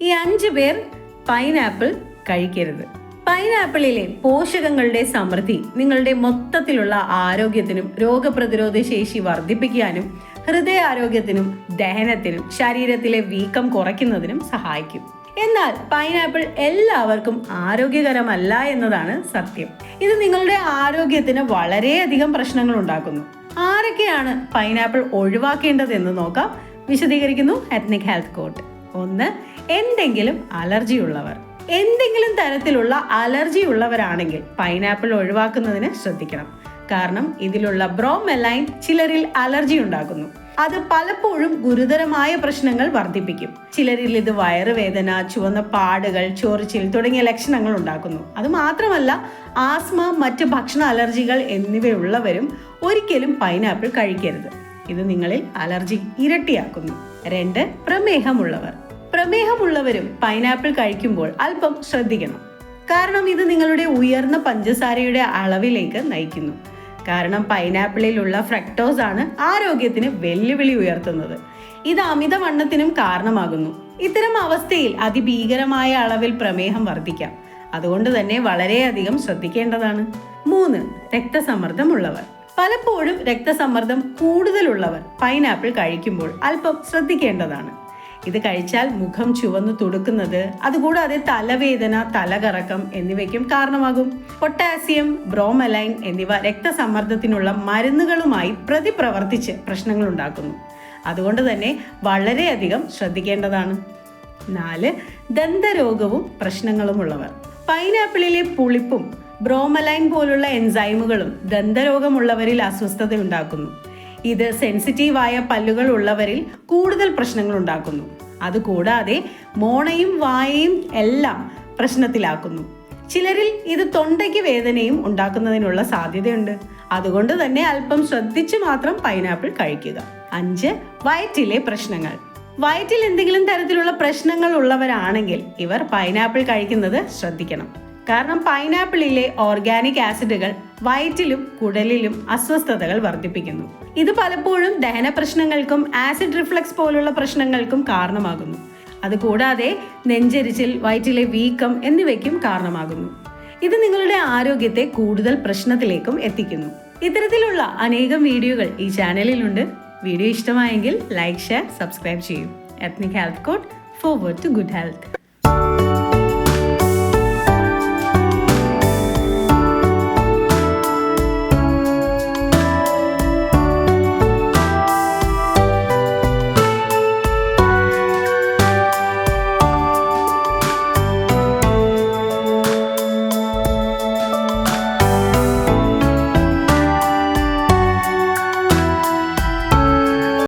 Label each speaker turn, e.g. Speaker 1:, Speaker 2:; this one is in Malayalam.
Speaker 1: ഈ അഞ്ചു പേർ പൈനാപ്പിൾ കഴിക്കരുത്. പൈനാപ്പിളിലെ പോഷകങ്ങളുടെ സമൃദ്ധി നിങ്ങളുടെ മൊത്തത്തിലുള്ള ആരോഗ്യത്തിനും രോഗപ്രതിരോധ ശേഷി വർദ്ധിപ്പിക്കാനും ഹൃദയാരോഗ്യത്തിനും ദഹനത്തിനും ശരീരത്തിലെ വീക്കം കുറയ്ക്കുന്നതിനും സഹായിക്കും. എന്നാൽ പൈനാപ്പിൾ എല്ലാവർക്കും ആരോഗ്യകരമല്ല എന്നതാണ് സത്യം. ഇത് നിങ്ങളുടെ ആരോഗ്യത്തിന് വളരെയധികം പ്രശ്നങ്ങൾ ഉണ്ടാക്കുന്നു. ആരൊക്കെയാണ് പൈനാപ്പിൾ ഒഴിവാക്കേണ്ടതെന്ന് നോക്കാം. വിശദീകരിക്കുന്നു എത്നിക് ഹെൽത്ത് കോർട്ട് ഒന്ന് എന്തെങ്കിലും അലർജി ഉള്ളവർ. എന്തെങ്കിലും തരത്തിലുള്ള അലർജി ഉള്ളവരാണെങ്കിൽ പൈനാപ്പിൾ ഒഴിവാക്കുന്നതിന് ശ്രദ്ധിക്കണം. കാരണം ഇതിലുള്ള ബ്രോമെലൈൻ ചിലരിൽ അലർജി ഉണ്ടാക്കുന്നു. അത് പലപ്പോഴും ഗുരുതരമായ പ്രശ്നങ്ങൾ വർദ്ധിപ്പിക്കും. ചിലരിൽ ഇത് വയറുവേദന ചുവന്ന പാടുകൾ ചൊറിച്ചിൽ തുടങ്ങിയ ലക്ഷണങ്ങൾ ഉണ്ടാക്കുന്നു. അത് മാത്രമല്ല ആസ്മ മറ്റ് ഭക്ഷണ അലർജികൾ എന്നിവയുള്ളവരും ഒരിക്കലും പൈനാപ്പിൾ കഴിക്കരുത്. ഇത് നിങ്ങളിൽ അലർജി ഇരട്ടിയാക്കുന്നു. രണ്ട് പ്രമേഹമുള്ളവർ. പ്രമേഹമുള്ളവരും പൈനാപ്പിൾ കഴിക്കുമ്പോൾ അല്പം ശ്രദ്ധിക്കണം. കാരണം ഇത് നിങ്ങളുടെ ഉയർന്ന പഞ്ചസാരയുടെ അളവിലേക്ക് നയിക്കുന്നു. കാരണം പൈനാപ്പിളിലുള്ള ഫ്രക്ടോസ് ആണ് ആരോഗ്യത്തിന് വെല്ലുവിളി ഉയർത്തുന്നത്. ഇത് അമിതവണ്ണത്തിനും കാരണമാകുന്നു. ഇത്തരം അവസ്ഥയിൽ അതിഭീകരമായ അളവിൽ പ്രമേഹം വർദ്ധിക്കാം. അതുകൊണ്ട് തന്നെ വളരെയധികം ശ്രദ്ധിക്കേണ്ടതാണ്. മൂന്ന് രക്തസമ്മർദ്ദമുള്ളവർ. പലപ്പോഴും രക്തസമ്മർദ്ദം കൂടുതലുള്ളവർ പൈനാപ്പിൾ കഴിക്കുമ്പോൾ അല്പം ശ്രദ്ധിക്കേണ്ടതാണ്. ഇത് കഴിച്ചാൽ മുഖം ചുവന്നു തുടുക്കുന്നത് അതുകൂടാതെ തലവേദന തലകറക്കം എന്നിവയ്ക്കും കാരണമാകും. പൊട്ടാസ്യം ബ്രോമലൈൻ എന്നിവ രക്തസമ്മർദ്ദത്തിനുള്ള മരുന്നുകളുമായി പ്രതിപ്രവർത്തിച്ച് പ്രശ്നങ്ങൾ ഉണ്ടാക്കുന്നു അതുകൊണ്ട് തന്നെ വളരെയധികം ശ്രദ്ധിക്കേണ്ടതാണ്. നാല് ദന്തരോഗവും പ്രശ്നങ്ങളുമുള്ളവർ. പൈനാപ്പിളിലെ പുളിപ്പും ബ്രോമലൈൻ പോലുള്ള എൻസൈമുകളും ദന്തരോഗമുള്ളവരിൽ അസ്വസ്ഥത ഉണ്ടാക്കുന്നു ഇത് സെൻസിറ്റീവായ പല്ലുകൾ ഉള്ളവരിൽ കൂടുതൽ പ്രശ്നങ്ങൾ ഉണ്ടാക്കുന്നു. അതുകൂടാതെ മോണയും വായയും എല്ലാം പ്രശ്നത്തിലാക്കുന്നു. ചിലരിൽ ഇത് തൊണ്ടയ്ക്ക് വേദനയും ഉണ്ടാക്കുന്നതിനുള്ള സാധ്യതയുണ്ട്. അതുകൊണ്ട് തന്നെ അല്പം ശ്രദ്ധിച്ചു മാത്രം പൈനാപ്പിൾ കഴിക്കുക. അഞ്ച് വയറ്റിലെ പ്രശ്നങ്ങൾ. വയറ്റിൽ എന്തെങ്കിലും തരത്തിലുള്ള പ്രശ്നങ്ങൾ ഉള്ളവരാണെങ്കിൽ ഇവർ പൈനാപ്പിൾ കഴിക്കുന്നത് ശ്രദ്ധിക്കണം. കാരണം പൈനാപ്പിളിലെ ഓർഗാനിക് ആസിഡുകൾ വയറ്റിലും കുടലിലും അസ്വസ്ഥതകൾ വർദ്ധിപ്പിക്കുന്നു. ഇത് പലപ്പോഴും ദഹന പ്രശ്നങ്ങൾക്കും ആസിഡ് റിഫ്ലക്സ് പോലുള്ള പ്രശ്നങ്ങൾക്കും കാരണമാകുന്നു. അതുകൂടാതെ നെഞ്ചരിച്ചിൽ വയറ്റിലെ വീക്കം എന്നിവയ്ക്കും കാരണമാകുന്നു. ഇത് നിങ്ങളുടെ ആരോഗ്യത്തെ കൂടുതൽ പ്രശ്നത്തിലേക്കും എത്തിക്കുന്നു. ഇത്തരത്തിലുള്ള അനേകം വീഡിയോകൾ ഈ ചാനലിലുണ്ട്. വീഡിയോ ഇഷ്ടമായെങ്കിൽ ലൈക്ക് ഷെയർ സബ്സ്ക്രൈബ് ചെയ്യും. Ethnic health code forward to good health